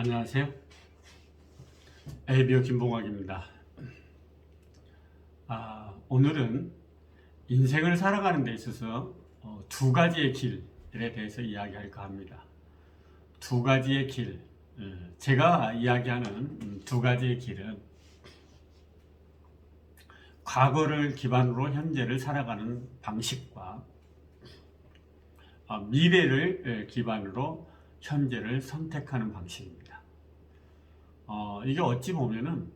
안녕하세요. 에이비오 김봉학입니다. 아, 오늘은 인생을 살아가는 데 있어서 어, 두 가지의 길에 대해서 이야기할까 합니다. 두 가지의 길. 어, 제가 이야기하는 음, 두 가지의 길은 과거를 기반으로 현재를 살아가는 방식과 아, 미래를 에, 기반으로 현재를 선택하는 방식입니다. 어, 이게 어찌 보면은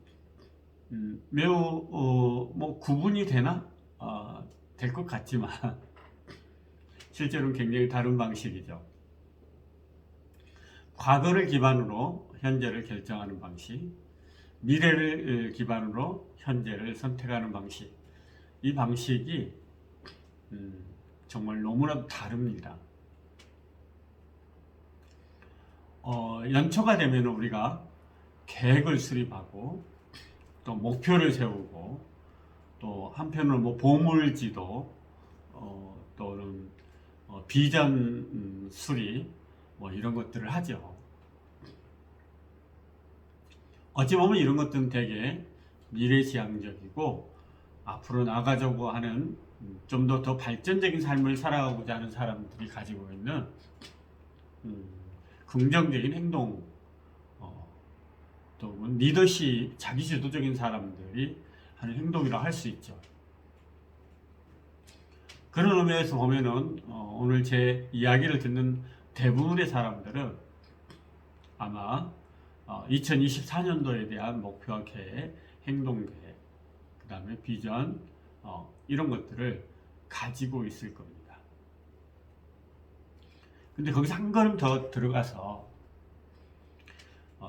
음, 매우 어, 뭐 구분이 되나 어, 될 것 같지만 실제로는 굉장히 다른 방식이죠. 과거를 기반으로 현재를 결정하는 방식, 미래를 에, 기반으로 현재를 선택하는 방식. 이 방식이 음, 정말 너무나도 다릅니다. 어, 연초가 되면 우리가 계획을 수립하고 또 목표를 세우고 또 한편으로 뭐 보물지도 어, 또는 어, 비전 음, 수립 뭐 이런 것들을 하죠. 어찌 보면 이런 것들은 되게 미래지향적이고 앞으로 나가자고 하는 좀 더 더 발전적인 삶을 살아가고자 하는 사람들이 가지고 있는 음, 긍정적인 행동, 어, 또뭐 리더십, 자기 주도적인 사람들이 하는 행동이라 할 수 있죠. 그런 의미에서 보면은 어, 오늘 제 이야기를 듣는 대부분의 사람들은 아마 어, 2024년도에 대한 목표와 계획, 행동 계획, 그 다음에 비전 어, 이런 것들을 가지고 있을 겁니다. 근데 거기서 한 걸음 더 들어가서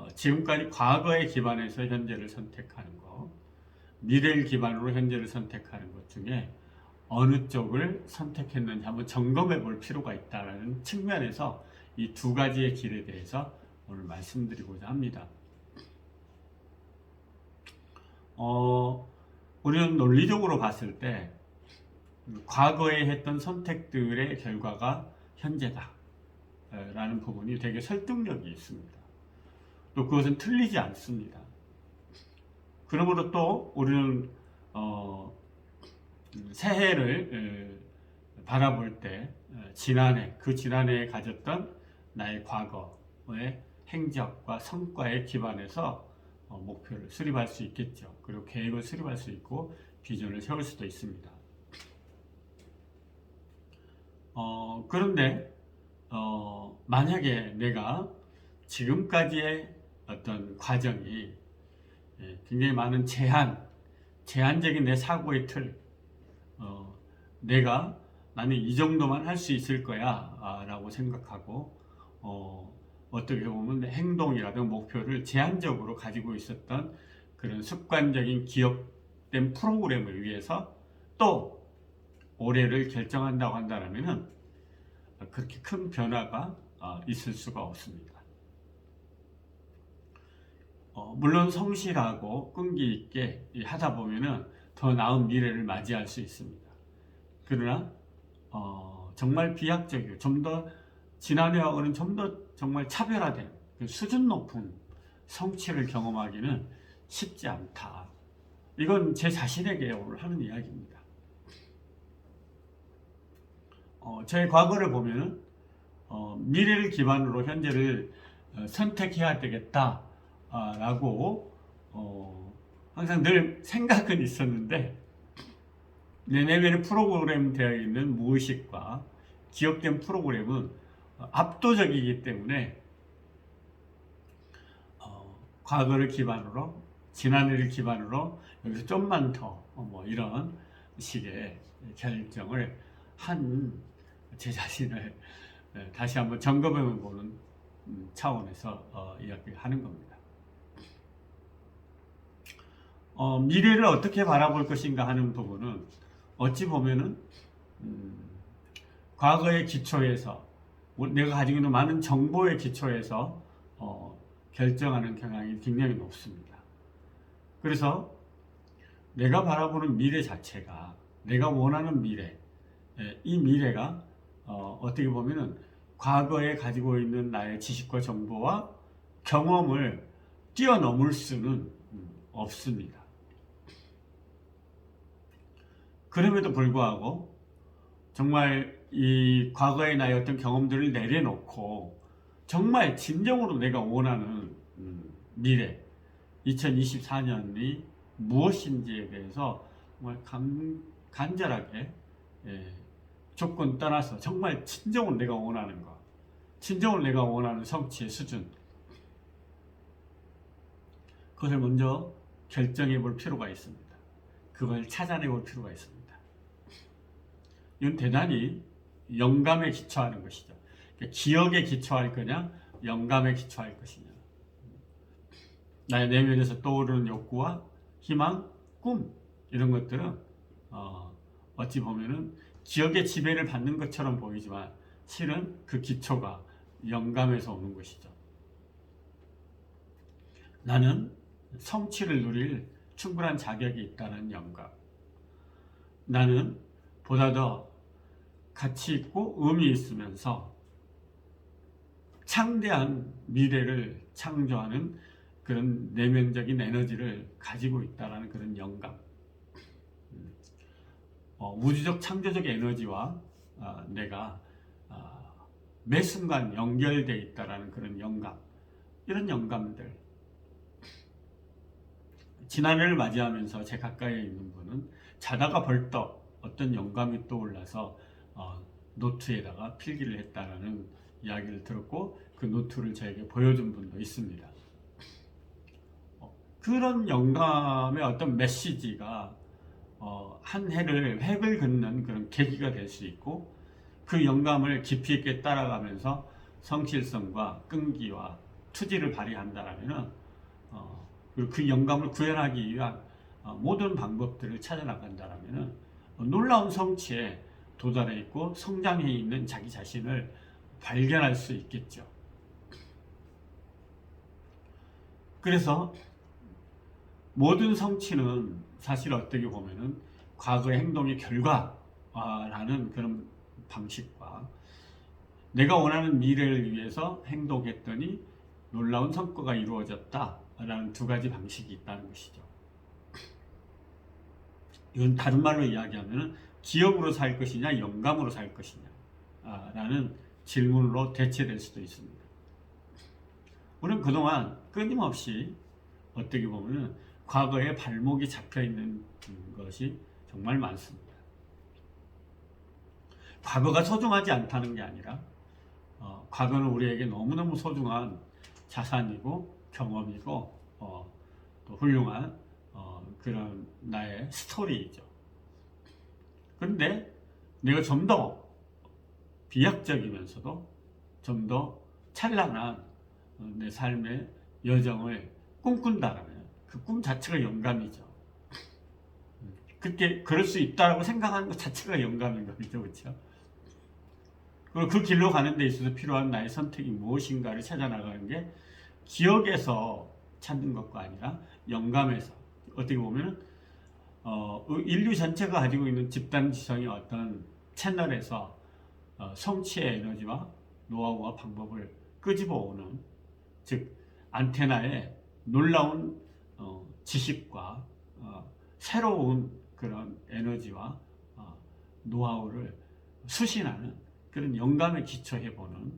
어, 지금까지 과거에 기반해서 현재를 선택하는 것, 미래를 기반으로 현재를 선택하는 것 중에 어느 쪽을 선택했는지 한번 점검해 볼 필요가 있다는 측면에서 이 두 가지의 길에 대해서 오늘 말씀드리고자 합니다. 어, 우리는 논리적으로 봤을 때 과거에 했던 선택들의 결과가 현재다. 라는 부분이 되게 설득력이 있습니다. 또 그것은 틀리지 않습니다. 그러므로 또 우리는 어, 새해를 에, 바라볼 때 에, 지난해 그 지난해에 가졌던 나의 과거의 행적과 성과에 기반해서 어, 목표를 수립할 수 있겠죠. 그리고 계획을 수립할 수 있고 비전을 세울 수도 있습니다. 어, 그런데 어, 만약에 내가 지금까지의 어떤 과정이 예, 굉장히 많은 제한, 제한적인 내 사고의 틀, 어, 내가 나는 이 정도만 할 수 있을 거야 아, 라고 생각하고 어, 어떻게 보면 내 행동이라든 목표를 제한적으로 가지고 있었던 그런 습관적인 기억된 프로그램을 위해서 또 올해를 결정한다고 한다면은 그렇게 큰 변화가 어, 있을 수가 없습니다. 어, 물론 성실하고 끈기 있게 하다 보면은 더 나은 미래를 맞이할 수 있습니다. 그러나 어, 정말 비약적이고 좀 더 지난해하고는 좀 더 정말 차별화된 그 수준 높은 성취를 경험하기는 쉽지 않다. 이건 제 자신에게 오늘 하는 이야기입니다. 어, 제 과거를 보면은 어, 미래를 기반으로 현재를 어, 선택해야 되겠다 라고 어, 항상 늘 생각은 있었는데 내 내면에 프로그램 되어 있는 무의식과 기억된 프로그램은 압도적이기 때문에 어, 과거를 기반으로 지난해를 기반으로 여기서 좀만 더 뭐 이런 식의 결정을 한 제 자신을 예, 다시 한번 점검해 보는 음, 차원에서 어, 이야기를 하는 겁니다. 어, 미래를 어떻게 바라볼 것인가 하는 부분은 어찌 보면은 음, 과거의 기초에서 뭐 내가 가지고 있는 많은 정보의 기초에서 어, 결정하는 경향이 굉장히 높습니다. 그래서 내가 바라보는 미래 자체가 내가 원하는 미래, 예, 이 미래가 어, 어떻게 보면은 과거에 가지고 있는 나의 지식과 정보와 경험을 뛰어넘을 수는 없습니다. 그럼에도 불구하고 정말 이 과거의 나의 어떤 경험들을 내려놓고 정말 진정으로 내가 원하는 음, 미래 2024년이 무엇인지에 대해서 정말 간, 간절하게 예, 조건 떠나서 정말 진정으로 내가 원하는 것 진정으로 내가 원하는 성취의 수준 그것을 먼저 결정해 볼 필요가 있습니다. 그걸 찾아내 볼 필요가 있습니다. 이건 대단히 영감에 기초하는 것이죠. 그러니까 기억에 기초할 거냐, 영감에 기초할 것이냐. 나의 내면에서 떠오르는 욕구와 희망, 꿈 이런 것들은 어, 어찌 보면은 기억의 지배를 받는 것처럼 보이지만 실은 그 기초가 영감에서 오는 것이죠. 나는 성취를 누릴 충분한 자격이 있다는 영감. 나는 보다 더 가치 있고 의미 있으면서 창대한 미래를 창조하는 그런 내면적인 에너지를 가지고 있다는 그런 영감. 음, 어, 우주적 창조적 에너지와 어, 내가 어, 매 순간 연결되어 있다는 그런 영감. 이런 영감들. 지난해를 맞이하면서 제 가까이에 있는 분은 자다가 벌떡 어떤 영감이 떠올라서 어, 노트에다가 필기를 했다라는 이야기를 들었고 그 노트를 저에게 보여준 분도 있습니다. 어, 그런 영감의 어떤 메시지가 어, 한 해를 획을 긋는 그런 계기가 될 수 있고 그 영감을 깊이 있게 따라가면서 성실성과 끈기와 투지를 발휘한다라면은 어, 그리고 그 영감을 구현하기 위한 어, 모든 방법들을 찾아 나간다라면은 어, 놀라운 성취에 도달해 있고 성장해 있는 자기 자신을 발견할 수 있겠죠. 그래서 모든 성취는 사실 어떻게 보면은 과거의 행동의 결과라는 그런 방식과 내가 원하는 미래를 위해서 행동했더니 놀라운 성과가 이루어졌다라는 두 가지 방식이 있다는 것이죠. 이건 다른 말로 이야기하면 기억으로 살 것이냐 영감으로 살 것이냐 라는 질문으로 대체될 수도 있습니다. 우리는 그동안 끊임없이 어떻게 보면 과거에 발목이 잡혀 있는 것이 정말 많습니다. 과거가 소중하지 않다는 게 아니라 어, 과거는 우리에게 너무너무 소중한 자산이고 경험이고 어, 또 훌륭한 어, 그런 나의 스토리이죠. 그런데 내가 좀 더 비약적이면서도 좀 더 찬란한 어, 내 삶의 여정을 꿈꾼다라면 그 꿈 자체가 영감이죠. 그렇게 그럴 수 있다라고 생각하는 것 자체가 영감인 거죠, 그렇죠? 그리고 그 길로 가는 데 있어서 필요한 나의 선택이 무엇인가를 찾아 나가는 게 기억에서 찾는 것과 아니라 영감에서 어떻게 보면 어, 인류 전체가 가지고 있는 집단 지성의 어떤 채널에서 어, 성취의 에너지와 노하우와 방법을 끄집어 오는 즉 안테나의 놀라운 어, 지식과 어, 새로운 그런 에너지와 어, 노하우를 수신하는 그런 영감에 기초해 보는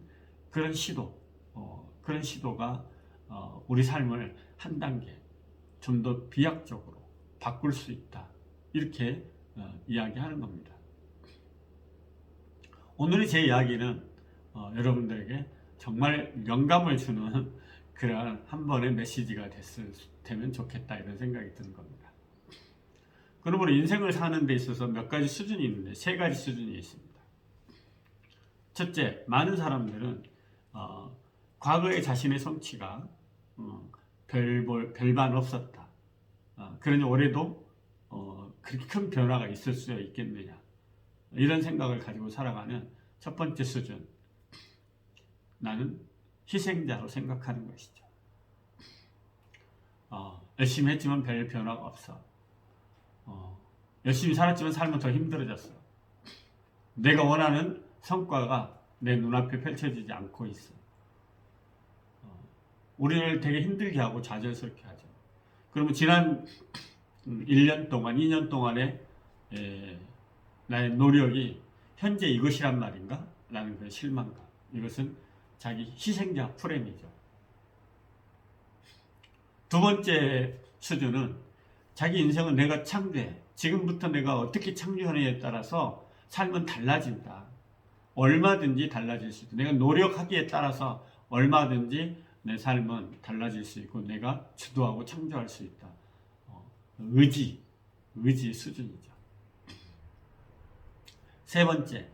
그런 시도 어, 그런 시도가 어, 우리 삶을 한 단계 좀 더 비약적으로 바꿀 수 있다. 이렇게 어, 이야기하는 겁니다. 오늘의 제 이야기는 어, 여러분들에게 정말 영감을 주는 그런 한 번의 메시지가 됐을, 되면 좋겠다 이런 생각이 드는 겁니다. 그러므로 인생을 사는 데 있어서 몇 가지 수준이 있는데 세 가지 수준이 있습니다. 첫째, 많은 사람들은 어, 과거의 자신의 성취가 어, 별, 별반 없었다. 어, 그러니 올해도 어, 그렇게 큰 변화가 있을 수 있겠느냐. 이런 생각을 가지고 살아가는 첫 번째 수준. 나는 희생자로 생각하는 것이죠. 어, 열심히 했지만 별 변화가 없어. 어, 열심히 살았지만 삶은 더 힘들어졌어. 내가 원하는 성과가 내 눈앞에 펼쳐지지 않고 있어. 어, 우리를 되게 힘들게 하고 좌절스럽게 하죠. 그러면 지난 음, 1년 동안, 2년 동안의 에, 나의 노력이 현재 이것이란 말인가? 라는 그 실망감. 이것은 자기 희생자 프레임이죠. 두 번째 수준은 자기 인생은 내가 창조해. 지금부터 내가 어떻게 창조하느냐에 따라서 삶은 달라진다. 얼마든지 달라질 수 있다. 내가 노력하기에 따라서 얼마든지 내 삶은 달라질 수 있고 내가 주도하고 창조할 수 있다. 어, 의지, 의지 수준이죠. 세 번째,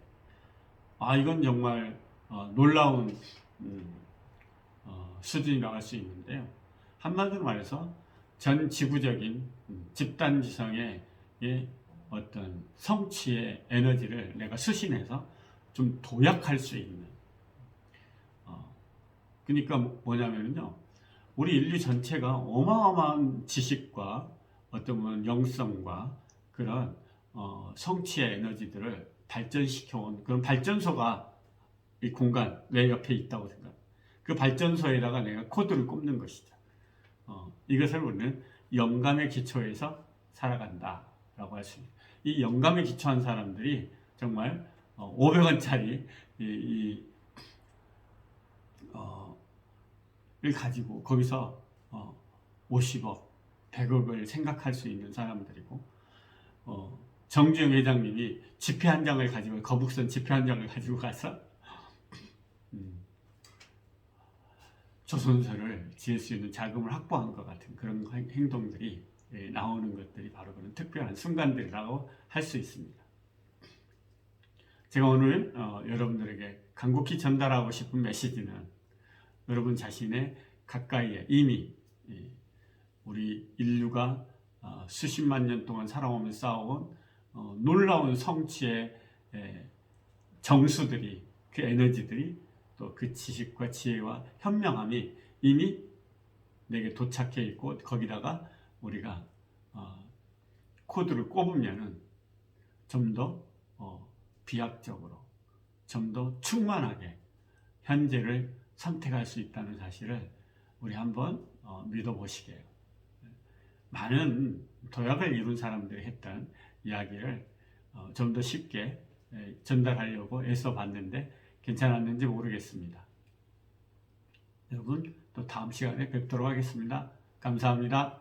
아 이건 정말 어, 놀라운 음, 어, 수준이라고 할 수 있는데요. 한마디로 말해서 전 지구적인 음, 집단 지성의 예, 어떤 성취의 에너지를 내가 수신해서 좀 도약할 수 있는. 어, 그러니까 뭐냐면요, 우리 인류 전체가 어마어마한 지식과 어떤 보면 영성과 그런 어, 성취의 에너지들을 발전시켜온 그런 발전소가 이 공간 내 옆에 있다고 생각. 그 발전소에다가 내가 코드를 꼽는 것이죠. 어, 이것을 우리는 영감의 기초에서 살아간다라고 할 수 있습니다. 이 영감에 기초한 사람들이 정말 어, 500원짜리 이, 이 어, 를 가지고 거기서 어, 50억, 100억을 생각할 수 있는 사람들이고 어, 정주영 회장님이 지폐 한 장을 가지고 거북선 지폐 한 장을 가지고 가서 음, 조선소를 지을 수 있는 자금을 확보한 것 같은 그런 행- 행동들이 예, 나오는 것들이 바로 그런 특별한 순간들이라고 할 수 있습니다. 제가 오늘 어, 여러분들에게 간곡히 전달하고 싶은 메시지는 여러분 자신의 가까이에 이미 예, 우리 인류가 어, 수십만 년 동안 살아오면서 쌓아온 어, 놀라운 성취의 예, 정수들이 그 에너지들이 또 그 지식과 지혜와 현명함이 이미 내게 도착해 있고 거기다가 우리가 어, 코드를 꼽으면은 좀더 어, 비약적으로 좀 더 충만하게 현재를 선택할 수 있다는 사실을 우리 한번 어, 믿어보시게요. 많은 도약을 이룬 사람들이 했던 이야기를 어, 좀더 쉽게 에, 전달하려고 애써 봤는데 괜찮았는지 모르겠습니다. 여러분 또 다음 시간에 뵙도록 하겠습니다. 감사합니다.